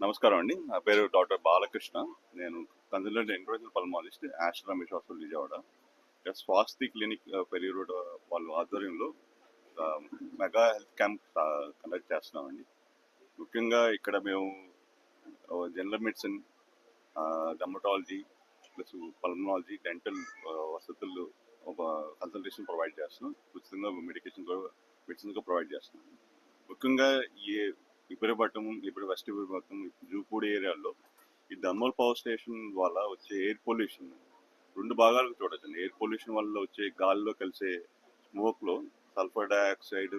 నమస్కారం అండి. నా పేరు డాక్టర్ బాలకృష్ణ. నేను కన్సల్టెంట్ ఇంటర్నేషనల్ పల్మాలజిస్ట్ యాస్ట్రా మిష్ విజయవాడ. స్వాస్తి క్లినిక్ ఆ, రోడ్ వాళ్ళ ఆధ్వర్యంలో మెగా హెల్త్ క్యాంప్ కండక్ట్ చేస్తున్నామండి. ముఖ్యంగా ఇక్కడ మేము జనరల్ మెడిసిన్ ఆ, డర్మటాలజీ ప్లస్ పల్మనాలజీ డెంటల్ వసతులు ఒక కన్సల్టేషన్ ప్రొవైడ్ చేస్తున్నాం. ఉచితంగా మెడికేషన్ కూడా మెడిసిన్ కూడా ప్రొవైడ్ చేస్తున్నాం. ముఖ్యంగా ఈ ఇబ్రపట్నం ఇప్పుడు వెస్ట్ ఇబ్రపట్నం జూపూడి ఏరియాలో ఈ థర్మల్ పవర్ స్టేషన్ వల్ల వచ్చే ఎయిర్ పొల్యూషన్ రెండు భాగాలకు చూడొచ్చండి ఎయిర్ పొల్యూషన్ వల్ల వచ్చే గాలిలో కలిసే స్మోక్లో sulphur dioxide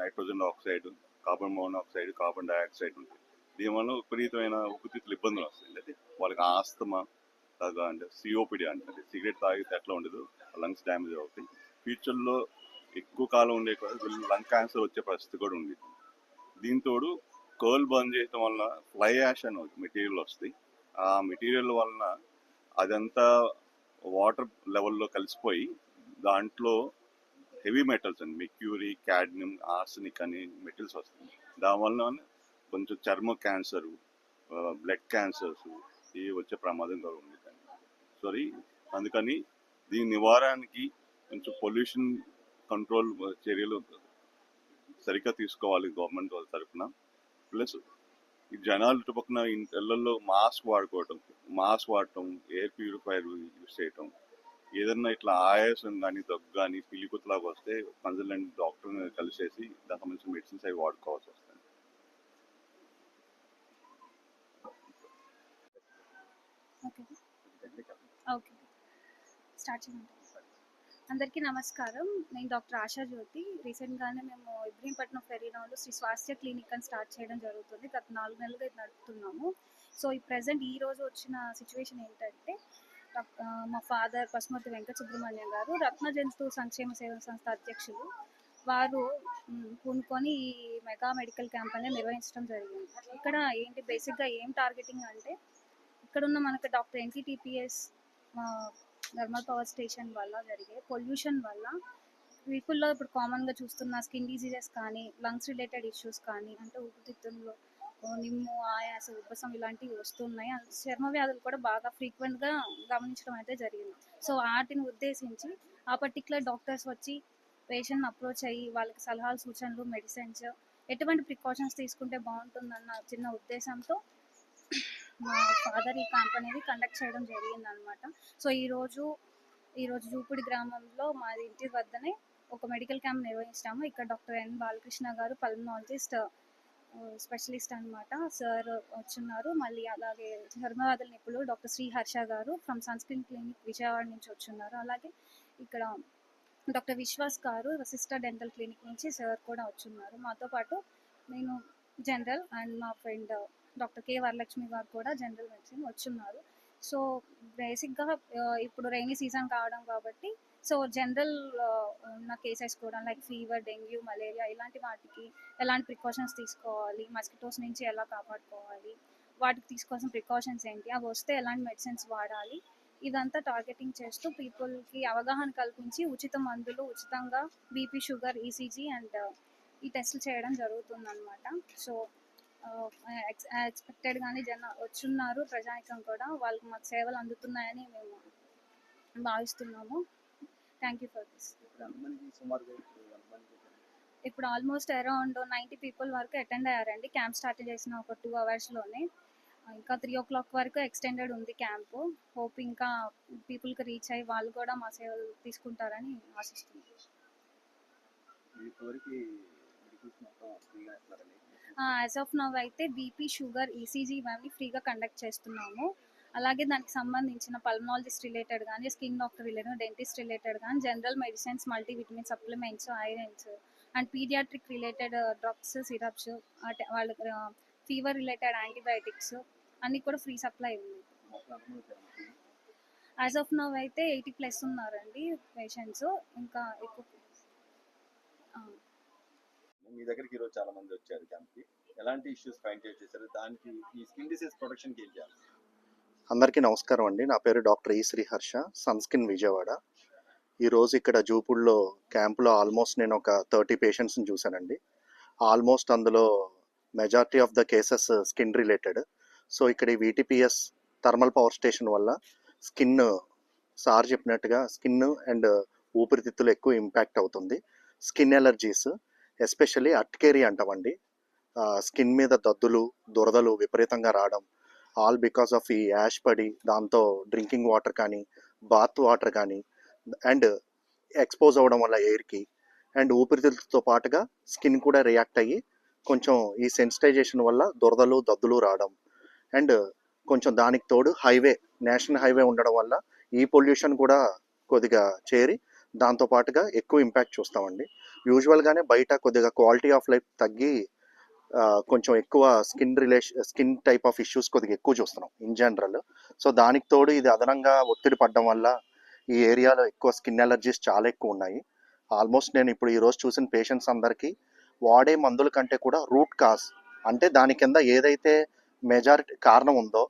nitrogen oxide carbon monoxide carbon dioxide ఉంటాయి. దీనివల్ల విపరీతమైన ఊపిరితిత్తులు ఇబ్బందులు వస్తాయి. అంటే వాళ్ళకి ఆస్తమా లాగా అంటే సిఓపిడి అంటే సిగరెట్ తాగితే ఎట్లా ఉండదు? లంగ్స్ డ్యామేజ్ అవుతాయి. ఫ్యూచర్లో ఎక్కువ కాలం ఉండే వీళ్ళు లంగ్ క్యాన్సర్ వచ్చే పరిస్థితి కూడా ఉంది దీంతోడు కర్ల్ బంద్ చేయటం వలన ఫ్లై యాష్ అని మెటీరియల్ వస్తాయి ఆ మెటీరియల్ వలన అదంతా వాటర్ లెవెల్లో కలిసిపోయి దాంట్లో హెవీ మెటల్స్ అండి మెక్యూరీ క్యాడ్నియం ఆర్సనిక్ అనే మెటల్స్ వస్తాయి. దానివల్ల కొంచెం చర్మ క్యాన్సర్ బ్లడ్ క్యాన్సర్స్ ఇవి వచ్చే ప్రమాదం కూడా ఉంది సారీ అందుకని దీని నివారణకి కొంచెం పొల్యూషన్ కంట్రోల్ చర్యలు సరిగ్గా తీసుకోవాలి గవర్నమెంట్ వాళ్ళ తరఫున. ప్లస్ ఈ జనాలు చుట్టుపక్కల ఇళ్ళల్లో మాస్క్ వాడుకోవటం మాస్క్ వాడటం ఎయిర్ ప్యూరిఫైర్ యూస్ చేయటం ఏదన్నా ఇట్లా ఆయాసం కానీ దగ్గు కానీ పిలికుతలాగా వస్తే కన్సల్టెంట్ డాక్టర్ని కలిసేసి దానికి సంబంధించిన మెడిసిన్స్ అవి వాడుకోవాల్సి వస్తుంది. ఓకే. ఓకే. స్టార్ట్ చేయండి అందరికీ నమస్కారం. నేను డాక్టర్ ఆశా జ్యోతి. రీసెంట్గానే మేము ఇబ్రహీంపట్నం ఫెరీనాలో శ్రీ స్వాస్థ్య క్లినిక్ అని స్టార్ట్ చేయడం జరుగుతుంది. గత నాలుగు నెలలుగా ఇది నడుపుతున్నాము. సో ఈ ప్రజెంట్ ఈ రోజు వచ్చిన సిచ్యువేషన్ ఏంటంటే మా ఫాదర్ పశుమతి వెంకట సుబ్రహ్మణ్యం గారు రత్న జంతు సంక్షేమ సేవా సంస్థ అధ్యక్షులు. వారు పూనుకొని ఈ మెగా మెడికల్ క్యాంప్ అనేది నిర్వహించడం జరిగింది. ఇక్కడ ఏంటి బేసిక్గా ఏం టార్గెటింగ్ అంటే ఇక్కడ ఉన్న మనకి doctor NTTPS thermal power station వల్ల జరిగే పొల్యూషన్ వల్ల పీపుల్లో ఇప్పుడు కామన్గా చూస్తున్న స్కిన్ డిసీజెస్ కానీ లంగ్స్ రిలేటెడ్ ఇష్యూస్ కానీ అంటే ఊపిరితిత్తుల్లో నిమ్ము ఆయాస ఉబ్బసం ఇలాంటివి వస్తున్నాయి. చర్మ వ్యాధులు కూడా బాగా ఫ్రీక్వెంట్గా గమనించడం అయితే జరిగింది. సో వాటిని ఉద్దేశించి ఆ పర్టికులర్ డాక్టర్స్ వచ్చి పేషెంట్ని అప్రోచ్ అయ్యి వాళ్ళకి సలహాలు సూచనలు మెడిసిన్స్ ఎటువంటి ప్రికాషన్స్ తీసుకుంటే బాగుంటుందన్న చిన్న ఉద్దేశంతో మా ఫాదర్ ఈ క్యాంప్ అనేది కండక్ట్ చేయడం జరిగింది అనమాట సో ఈరోజు ఈరోజు జూపిడి గ్రామంలో మా ఇంటి వద్దనే ఒక మెడికల్ క్యాంప్ నిర్వహించాము ఇక్కడ డాక్టర్ ఎన్ బాలకృష్ణ గారు పల్మనాలజిస్ట్ స్పెషలిస్ట్ అనమాట. సార్ వచ్చున్నారు. మళ్ళీ అలాగే చర్మవాదుల నిపుణులు డాక్టర్ శ్రీ హర్ష గారు ఫ్రమ్ సన్స్క్రీన్ క్లినిక్ విజయవాడ నుంచి వచ్చున్నారు. అలాగే ఇక్కడ డాక్టర్ విశ్వాస్ గారు సిస్టర్ డెంటల్ క్లినిక్ నుంచి సార్ కూడా వచ్చున్నారు. మాతో పాటు నేను జనరల్ అండ్ మా ఫ్రెండ్ డాక్టర్ కే వరలక్ష్మి గారు కూడా జనరల్ మెడిసిన్ వచ్చున్నారు. సో బేసిక్గా ఇప్పుడు రైనీ సీజన్ కావడం కాబట్టి సో జనరల్ ఉన్న కేసెస్ కూడా లైక్ ఫీవర్ డెంగ్యూ మలేరియా ఇలాంటి వాటికి ఎలాంటి ప్రికాషన్స్ తీసుకోవాలి? మస్కిటోస్ నుంచి ఎలా కాపాడుకోవాలి? వాటికి తీసుకోవాల్సిన ప్రికాషన్స్ ఏంటి? అవి వస్తే ఎలాంటి మెడిసిన్స్ వాడాలి? ఇదంతా టార్గెటింగ్ చేస్తూ పీపుల్కి అవగాహన కల్పించి ఉచిత మందులు ఉచితంగా బీపీ షుగర్ ఈసీజీ అండ్ ఈ టెస్టులు చేయడం జరుగుతుంది అనమాట సో ఎక్స్పెక్టెడ్గానే జన వచ్చున్నారు ప్రజానికం కూడా. వాళ్ళకి మాకు సేవలు అందుతున్నాయని మేము భావిస్తున్నాము. థ్యాంక్ యూ ఫర్ దిస్ ఇప్పుడు ఆల్మోస్ట్ అరౌండ్ నైంటీ పీపుల్ వరకు అటెండ్ అయ్యారండి. క్యాంప్ స్టార్ట్ చేసిన ఒక టూ అవర్స్లోనే. ఇంకా త్రీ ఓ క్లాక్ వరకు ఎక్స్టెండెడ్ ఉంది క్యాంపు. హోప్ ఇంకా పీపుల్కి రీచ్ అయ్యి వాళ్ళు కూడా మా సేవలు తీసుకుంటారని ఆశిస్తున్నాను యాజ్ ఆఫ్ నవ్ అయితే బీపీ షుగర్ ఈసీజీ ఇవన్నీ ఫ్రీగా కండక్ట్ చేస్తున్నాము. అలాగే దానికి సంబంధించిన పల్మనాలజిస్ట్ రిలేటెడ్ కానీ skin doctor related dentist related కానీ general medicines multivitamin supplements irons and paediatric related drugs syrups వాళ్ళకి ఫీవర్ రిలేటెడ్ యాంటీబయాటిక్స్ అన్నీ కూడా ఫ్రీ సప్లై ఉంది. యాజ్ ఆఫ్ నవ్ అయితే ఎయిటీ ప్లస్ ఉన్నారండి పేషెంట్స్ ఇంకా ఎక్కువ మీ దగ్గరికి ఈరోజు చాలా మంది వచ్చారు క్యాంప్కి. ఎలాంటి ఇష్యూస్ ఫైండ్ చేశారు? దానికి ఈ స్కిన్ డిసీజ్ ప్రొటెక్షన్కి ఏం చేయాలి? అందరికీ నమస్కారం అండి. నా పేరు డాక్టర్ ఈ శ్రీహర్ష సన్స్కిన్ విజయవాడ. ఈరోజు ఇక్కడ జూపుల్లో క్యాంపులో ఆల్మోస్ట్ నేను ఒక థర్టీ పేషెంట్స్ని చూశానండి. ఆల్మోస్ట్ అందులో majority of the cases skin related. So ఇక్కడ ఈ వీటీపీఎస్ థర్మల్ పవర్ స్టేషన్ వల్ల స్కిన్ సార్ చెప్పినట్టుగా స్కిన్ అండ్ ఊపిరితిత్తులు ఎక్కువ ఇంపాక్ట్ అవుతుంది. స్కిన్ ఎలర్జీస్ ఎస్పెషల్లీ అట్కేరి అంటామండి. స్కిన్ మీద దద్దులు దురదలు విపరీతంగా రావడం ఆల్ బికాస్ ఆఫ్ ఈ యాష్ పడి దాంతో డ్రింకింగ్ వాటర్ కానీ బాత్ వాటర్ కానీ అండ్ ఎక్స్పోజ్ అవ్వడం వల్ల ఎయిర్కి అండ్ ఊపిరితిత్తులతో పాటుగా స్కిన్ కూడా రియాక్ట్ అయ్యి కొంచెం ఈ సెన్సిటైజేషన్ వల్ల దురదలు దద్దులు రావడం అండ్ కొంచెం దానికి తోడు హైవే నేషనల్ హైవే ఉండడం వల్ల ఈ పొల్యూషన్ కూడా కొద్దిగా చేరి దాంతో పాటుగా ఎక్కువ ఇంపాక్ట్ చూస్తామండి. యూజువల్గానే బయట కొద్దిగా క్వాలిటీ ఆఫ్ లైఫ్ తగ్గి కొంచెం ఎక్కువ skin relation skin type of issues కొద్దిగా ఎక్కువ చూస్తున్నాం ఇన్ జనరల్ సో దానికి తోడు ఇది అదనంగా ఒత్తిడి పడడం వల్ల ఈ ఏరియాలో ఎక్కువ స్కిన్ ఎలర్జీస్ చాలా ఎక్కువ ఉన్నాయి. ఆల్మోస్ట్ నేను ఇప్పుడు ఈరోజు చూసిన పేషెంట్స్ అందరికీ వాడే మందుల కంటే కూడా రూట్ కాజ్ అంటే దాని కింద ఏదైతే మెజారిటీ కారణం ఉందో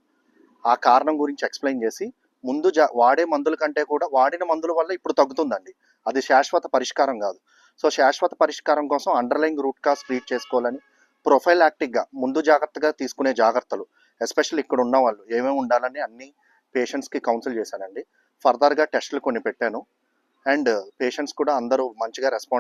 ఆ కారణం గురించి ఎక్స్ప్లెయిన్ చేసి ముందు జా వాడే మందుల కంటే కూడా వాడిన మందుల వల్ల ఇప్పుడు తగ్గుతుందండి. అది శాశ్వత పరిష్కారం కాదు. సో శాశ్వత పరిష్కారం కోసం అండర్లైన్ రూట్ కాస్ ట్రీట్ చేసుకోవాలని ప్రొఫైలాక్టిక్గా ముందు జాగ్రత్తగా తీసుకునే జాగ్రత్తలు ఎస్పెషల్ ఇక్కడ ఉన్న వాళ్ళు ఏమేమి ఉండాలని అన్ని పేషెంట్స్కి కౌన్సిల్ చేశానండి. ఫర్దర్గా టెస్టులు కొన్ని పెట్టాను. అండ్ పేషెంట్స్ కూడా అందరూ మంచిగా రెస్పాండ్